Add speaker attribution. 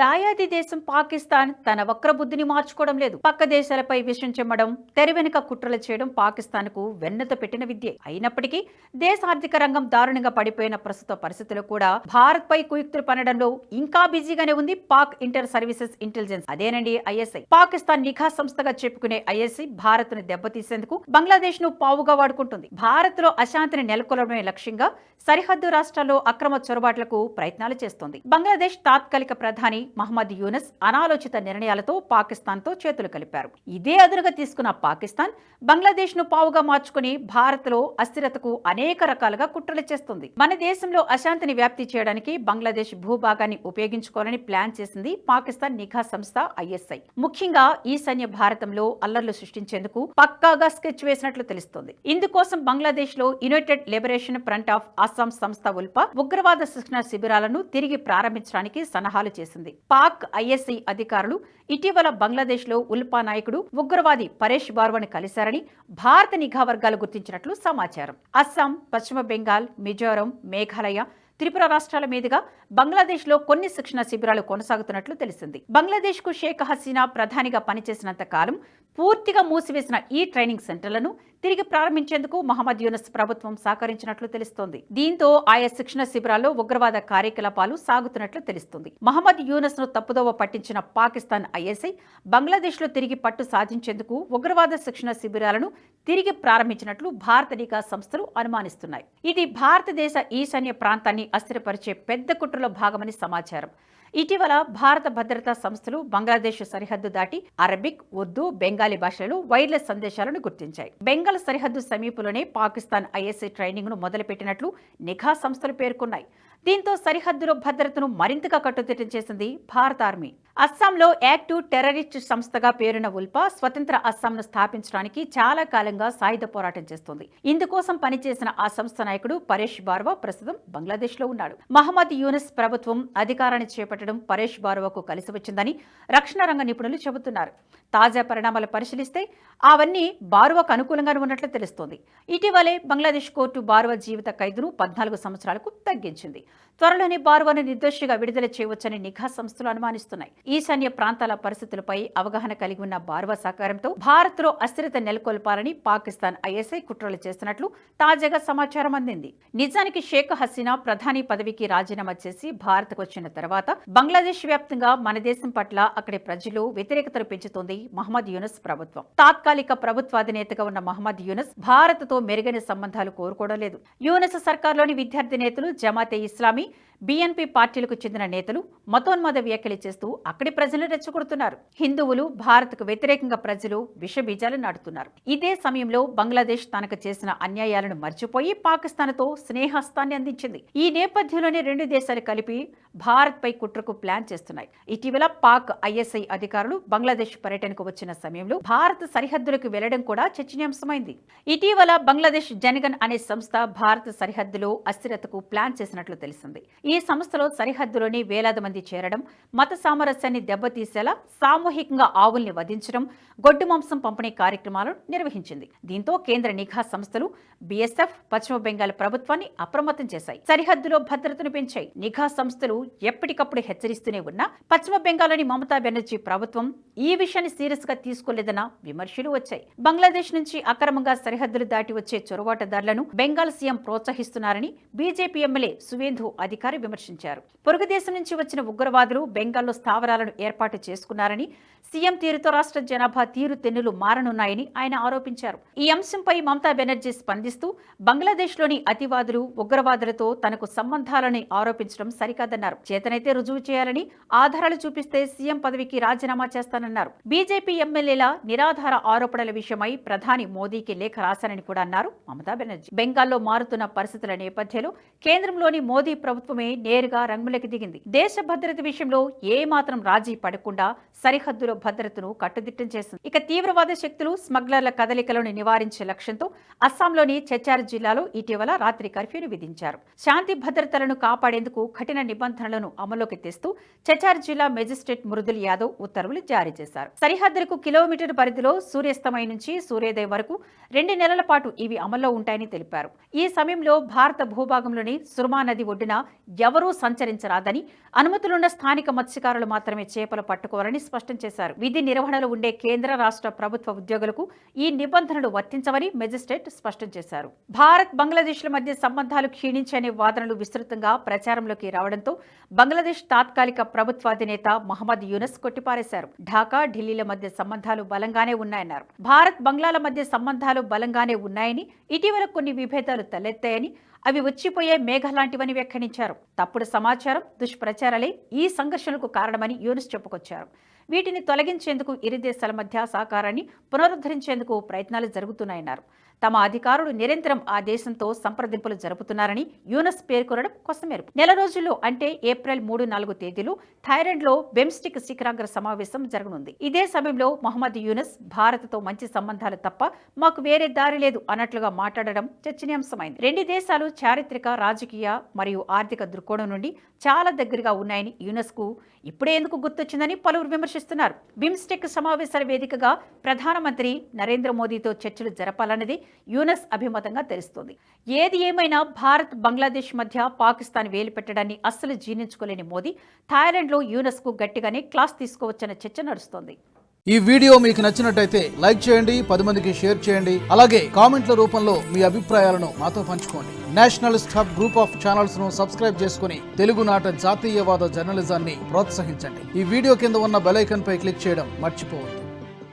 Speaker 1: దాయాది దేశం పాకిస్తాన్ తన వక్రబుద్ధిని మార్చుకోవడం లేదు. పక్క దేశాలపై విషం చెమ్మడం తెరి వెనుక కుట్రలు చేయడం పాకిస్తాన్కు వెన్నత పెట్టిన విద్య. అయినప్పటికీ దేశ ఆర్థిక రంగం దారుణంగా పడిపోయిన ప్రస్తుత పరిస్థితులు కూడా భారత్ పై కుయుక్తులు పనడంలో ఇంకా బిజీగానే ఉంది పాక్ ఇంటర్ సర్వీసెస్ ఇంటెలిజెన్స్. అదేనండి ఐఎస్ఐ. పాకిస్తాన్ నిఘా సంస్థగా చెప్పుకునే ఐఎస్ఐ భారత్ను దెబ్బతీసేందుకు బంగ్లాదేశ్ను పావుగా వాడుకుంటుంది. భారత్లో అశాంతిని నెలకొల్పడమే లక్ష్యంగా సరిహద్దు రాష్ట్రాల్లో అక్రమ చొరబాట్లకు ప్రయత్నాలు చేస్తోంది. బంగ్లాదేశ్ తాత్కాలిక ప్రధాని మహమ్మద్ యూనస్ అనాలోచిత నిర్ణయాలతో పాకిస్తాన్తో చేతులు కలిపారు. ఇదే అదునుగా తీసుకున్న పాకిస్తాన్ బంగ్లాదేశ్ను పావుగా మార్చుకుని భారత్లో అస్థిరతకు అనేక రకాలుగా కుట్రలు చేస్తుంది. మన దేశంలో అశాంతిని వ్యాప్తి చేయడానికి బంగ్లాదేశ్ భూభాగాన్ని ఉపయోగించుకోవాలని ప్లాన్ చేసింది పాకిస్తాన్ నిఘా సంస్థ ఐఎస్ఐ ముఖ్యంగా ఈశాన్య భారతంలో అల్లర్లు సృష్టించేందుకు పక్కాగా స్కెచ్ వేసినట్లు తెలుస్తోంది. ఇందుకోసం బంగ్లాదేశ్లో united liberation front of Assam సంస్థ ఉల్ప ఉగ్రవాద శిక్షణ శిబిరాలను తిరిగి ప్రారంభించడానికి సలహాలు చేసింది. పాక్ ఐఎస్ఐ అధికారులు ఇటీవల బంగ్లాదేశ్లో ఉల్పా నాయకుడు ఉగ్రవాది పరేష్ బార్వను కలిశారని భారత నిఘా వర్గాలు గుర్తించినట్లు సమాచారం. అస్సాం పశ్చిమ బెంగాల్ మిజోరం మేఘాలయ త్రిపుర రాష్ట్రాల మీదుగా బంగ్లాదేశ్లో కొన్ని శిక్షణ శిబిరాలు కొనసాగుతున్నట్లు తెలిసింది. బంగ్లాదేశ్కు షేక్ హసీనా ప్రధానిగా పనిచేసినంత కాలం పూర్తిగా మూసివేసిన ఈ ట్రైనింగ్ సెంటర్లను తిరిగి ప్రారంభించేందుకు మహమ్మద్ యూనస్ ప్రభుత్వం సహకరించినట్లు తెలుస్తోంది. దీంతో ఆయా శిక్షణ శిబిరాల్లో ఉగ్రవాద కార్యకలాపాలు సాగుతున్నట్లు తెలుస్తుంది. మహమ్మద్ యూనస్ను తప్పుదోవ పట్టించిన పాకిస్తాన్ ఐఎస్ఐ బంగ్లాదేశ్లో తిరిగి పట్టు సాధించేందుకు ఉగ్రవాద శిక్షణ శిబిరాలను తిరిగి ప్రారంభించినట్లు భారత నిఘా సంస్థలు అనుమానిస్తున్నాయి. ఇది భారతదేశ ఈశాన్య ప్రాంతాన్ని అస్థిరపరిచే పెద్ద కుట్రలో భాగమని సమాచారం. ఇటీవల భారత భద్రతా సంస్థలు బంగ్లాదేశ్ సరిహద్దు దాటి అరబిక్ ఉర్దూ బెంగాలీ భాషలలో వైర్లెస్ సందేశాలను గుర్తించాయి. బెంగాల్ సరిహద్దు సమీపంలోనే పాకిస్తాన్ ఐఎస్ఐ ట్రైనింగ్ను మొదలుపెట్టినట్లు నిఘా సంస్థలు పేర్కొన్నాయి. దీంతో సరిహద్దులో భద్రతను మరింతగా కట్టుదిట్టం చేసింది భారత ఆర్మీ. అస్సాంలో యాక్టివ్ టెర్రరిస్ట్ సంస్థగా పేరున్న ఉల్పా స్వతంత్ర అస్సాంను స్థాపించడానికి చాలా కాలంగా సాయుధ పోరాటం చేస్తోంది. ఇందుకోసం పనిచేసిన ఆ సంస్థ నాయకుడు పరేష్ బార్వా ప్రస్తుతం బంగ్లాదేశ్లో ఉన్నాడు. మహమ్మద్ యూనస్ ప్రభుత్వం అధికారాన్ని చేపట్టడం పరేష్ బార్వాకు కలిసి వచ్చిందని రక్షణ రంగ నిపుణులు చెబుతున్నారు. తాజా పరిణామాలు పరిశీలిస్తే అవన్నీ బార్వాకు అనుకూలంగానే ఉన్నట్లు తెలుస్తోంది. ఇటీవలే బంగ్లాదేశ్ కోర్టు బార్వా జీవిత ఖైదును పద్నాలుగు సంవత్సరాలకు తగ్గించింది. త్వరలోనే బార్వాను నిర్దోషిగా విడుదల చేయవచ్చని నిఘా సంస్థలు అనుమానిస్తున్నాయి. ఈశాన్య ప్రాంతాల పరిస్థితులపై అవగాహన కలిగి ఉన్న బార్వా సహకారంతో భారత్లో అస్థిరత నెలకొల్పాలని పాకిస్తాన్ ఐఎస్ఐ కుట్రలు చేస్తున్నట్లు తాజాగా సమాచారం అందింది. నిజానికి షేక్ హసీనా ప్రధాని పదవికి రాజీనామా చేసి భారత్కు వచ్చిన తర్వాత బంగ్లాదేశ్ వ్యాప్తంగా మన దేశం పట్ల అక్కడి ప్రజలు వ్యతిరేకతను పెంచుతోంది మహమ్మద్ యూనస్ ప్రభుత్వం. తాత్కాలిక ప్రభుత్వాధినేతగా ఉన్న మహమ్మద్ యూనస్ భారత్తో మెరుగైన సంబంధాలు కోరుకోవడం లేదు. యూనస్ సర్కార్లోని విద్యార్థి నేతలు జమాతే ఇస్లామీ బీఎన్పీ పార్టీలకు చెందిన నేతలు మతోన్మాద వ్యాఖ్యలు చేస్తూ అక్కడి ప్రజలను రెచ్చగొడుతున్నారు. హిందువులు భారత్కు వ్యతిరేకంగా ప్రజలు విషబీజాలు నాటుతున్నారు. ఇదే సమయంలో బంగ్లాదేశ్ తనకు చేసిన అన్యాయాలను మర్చిపోయి పాకిస్తాన్తో స్నేహస్తాన్ని అందించింది. ఈ నేపథ్యంలోనే రెండు దేశాలు కలిపి భారత్ పై కుట్రకు ప్లాన్ చేస్తున్నాయి. ఇటీవల పాక్ ఐఎస్ఐ అధికారులు బంగ్లాదేశ్ పర్యటనకు వచ్చిన సమయంలో భారత సరిహద్దులకు వెళ్ళడం కూడా చర్చనీయాంశమైంది. ఇటీవల బంగ్లాదేశ్ జనగన్ అనే సంస్థ భారత సరిహద్దులో అస్థిరతకు ప్లాన్ చేసినట్లు తెలిసింది. ఈ సంస్థలో సరిహద్దులోని వేలాది మంది చేరడం మత సామరస్యాన్ని దెబ్బతీసేలా సామూహికంగా ఆవుల్ని వధించడం గొడ్డు మాంసం పంపిణీ కార్యక్రమాలను నిర్వహించింది. దీంతో కేంద్ర నిఘా సంస్థలు బీఎస్ఎఫ్ పశ్చిమ బెంగాల్ ప్రభుత్వాన్ని అప్రమత్తం చేశాయి. సరిహద్దులో భద్రతను పెంచాయి. నిఘా సంస్థలు ఎప్పటికప్పుడు హెచ్చరిస్తూనే ఉన్నా పశ్చిమ బెంగాల్లోని మమతా బెనర్జీ ప్రభుత్వం ఈ విషయాన్ని సీరియస్గా తీసుకోలేదన్న విమర్శలు వచ్చాయి. బంగ్లాదేశ్ నుంచి అక్రమంగా సరిహద్దులు దాటి వచ్చే చొరబాటుదారులను బెంగాల్ సీఎం ప్రోత్సహిస్తున్నారని బీజేపీ ఎమ్మెల్యే సువేందు అధికారి విమర్శించారు. పొరుగు దేశం నుంచి వచ్చిన ఉగ్రవాదులు బెంగాల్లో స్థావరాలను ఏర్పాటు చేసుకున్నారని సీఎం తీరుతో రాష్ట్ర జనాభా తీరు తెన్నులు మారనున్నాయని ఆయన ఆరోపించారు. ఈ అంశంపై మమతా బెనర్జీ స్పందిస్తూ బంగ్లాదేశ్లోని అతివాదులు ఉగ్రవాదులతో తనకు సంబంధాలని ఆరోపించడం సరికాదన్నారు. చేతనైతే రుజువు చేయాలని ఆధారాలు చూపిస్తే సీఎం పదవికి రాజీనామా చేస్తానన్నారు. బీజేపీ ఎమ్మెల్యేల నిరాధార ఆరోపణల విషయమై ప్రధాని మోదీకి లేఖ రాశానని కూడా అన్నారు మమతా బెనర్జీ. బెంగాల్లో మారుతున్న పరిస్థితుల నేపథ్యంలో కేంద్రంలోని మోదీ ప్రభుత్వమే నేరుగా రంగులకి దిగింది. దేశ భద్రత విషయంలో ఏ మాత్రం రాజీ పడకుండా సరిహద్దులో భద్రతను కట్టుదిట్టం చేసింది. ఇక తీవ్రవాద శక్తులు స్మగ్లర్ల కదలికలను నివారించే లక్ష్యంతో అస్సాంలోని చచ్చార్ జిల్లాలో ఇటీవల రాత్రి కర్ఫ్యూను విధించారు. శాంతి భద్రతలను కాపాడేందుకు కఠిన నిబంధనలను అమల్లోకి తెస్తూ చచార్ జిల్లా మెజిస్ట్రేట్ మృదుల్ యాదవ్ ఉత్తర్వులు జారీ చేశారు. సరిహద్దులకు కిలోమీటర్ పరిధిలో సూర్యాస్తమయం నుంచి సూర్యోదయం వరకు రెండు నెలల పాటు ఇవి అమల్లో ఉంటాయని తెలిపారు. ఈ సమయంలో భారత భూభాగంలోని సుర్మా నది ఒడ్డున ఎవరూ సంచరించరాదని అనుమతులున్న స్థానిక మత్స్యకారులు మాత్రమే చేపలు పట్టుకోవాలని స్పష్టం చేశారు. విధి నిర్వహణలో ఉండే కేంద్ర రాష్ట్ర ప్రభుత్వ ఉద్యోగులకు ఈ నిబంధనలు వర్తించవని మెజిస్ట్రేట్ స్పష్టం చేశారు. భారత్ బంగ్లాదేశ్ల మధ్య సంబంధాలు క్షీణించనే వాదనలు విస్తృతంగా ప్రచారంలోకి రావడంతో బంగ్లాదేశ్ తాత్కాలిక ప్రభుత్వాధినేత మహమ్మద్ యూనస్ కొట్టిపారేశారు. ఢాకా ఢిల్లీల మధ్య సంబంధాలు బలంగానే ఉన్నాయన్నారు. భారత్ బంగ్లాల మధ్య సంబంధాలు బలంగానే ఉన్నాయని ఇటీవల కొన్ని విభేదాలు తలెత్తాయని అవి వచ్చిపోయే మేఘలాంటివని వ్యాఖ్యానించారు. తప్పుడు సమాచారం దుష్ప్రచారాలే ఈ సంఘర్షణకు కారణమని యూనిస్ చెప్పుకొచ్చారు. వీటిని తొలగించేందుకు ఇరు దేశాల మధ్య సహకారాన్ని పునరుద్ధరించేందుకు ప్రయత్నాలు జరుగుతున్నాయన్నారు. తమ అధికారులు నిరంతరం ఆ దేశంతో సంప్రదింపులు జరుపుతున్నారని యూనస్ పేర్కొనడం కొసమేరు నెల రోజుల్లో అంటే ఏప్రిల్ మూడు నాలుగు తేదీలు థాయిలాండ్లో బెమ్స్టిక్ శిఖరాగ్ర సమావేశం జరగనుంది. ఇదే సమయంలో మహమ్మద్ యూనస్ భారత్తో మంచి సంబంధాలు తప్ప మాకు వేరే దారి లేదు అన్నట్లుగా మాట్లాడడం చర్చనీయాంశమైంది. రెండు దేశాలు చారిత్రక రాజకీయ మరియు ఆర్థిక దృక్కోణం నుండి చాలా దగ్గరగా ఉన్నాయని యునెస్కు ఇప్పుడే ఎందుకు గుర్తొచ్చిందని పలువురు విమర్శిస్తున్నారు. బిమ్స్టెక్ సమావేశాల వేదికగా ప్రధానమంత్రి నరేంద్ర మోదీతో చర్చలు జరపాలన్నది యూనస్ అభిమతంగా తెలుస్తోంది. ఏది ఏమైనా భారత్ బంగ్లాదేశ్ మధ్య పాకిస్తాన్ వేలు పెట్టడాన్ని అస్సలు జీర్ణించుకోలేని మోదీ థాయిలాండ్లో యూనస్కు గట్టిగానే క్లాస్ తీసుకోవచ్చన్న చర్చ నడుస్తోంది.
Speaker 2: ఈ వీడియో మీకు నచ్చినట్టయితే లైక్ చేయండి పది మందికి షేర్ చేయండి అలాగే కామెంట్ల రూపంలో మీ అభిప్రాయాలను మాతో పంచుకోండి. నేషనలిస్ట్ హబ్ గ్రూప్ ఆఫ్ ఛానల్స్ను సబ్స్క్రైబ్ చేసుకుని తెలుగునాట జాతీయవాద జర్నలిజాన్ని ప్రోత్సహించండి. ఈ వీడియో కింద ఉన్న బెలైకన్ పై క్లిక్ చేయడం మర్చిపోవద్దు.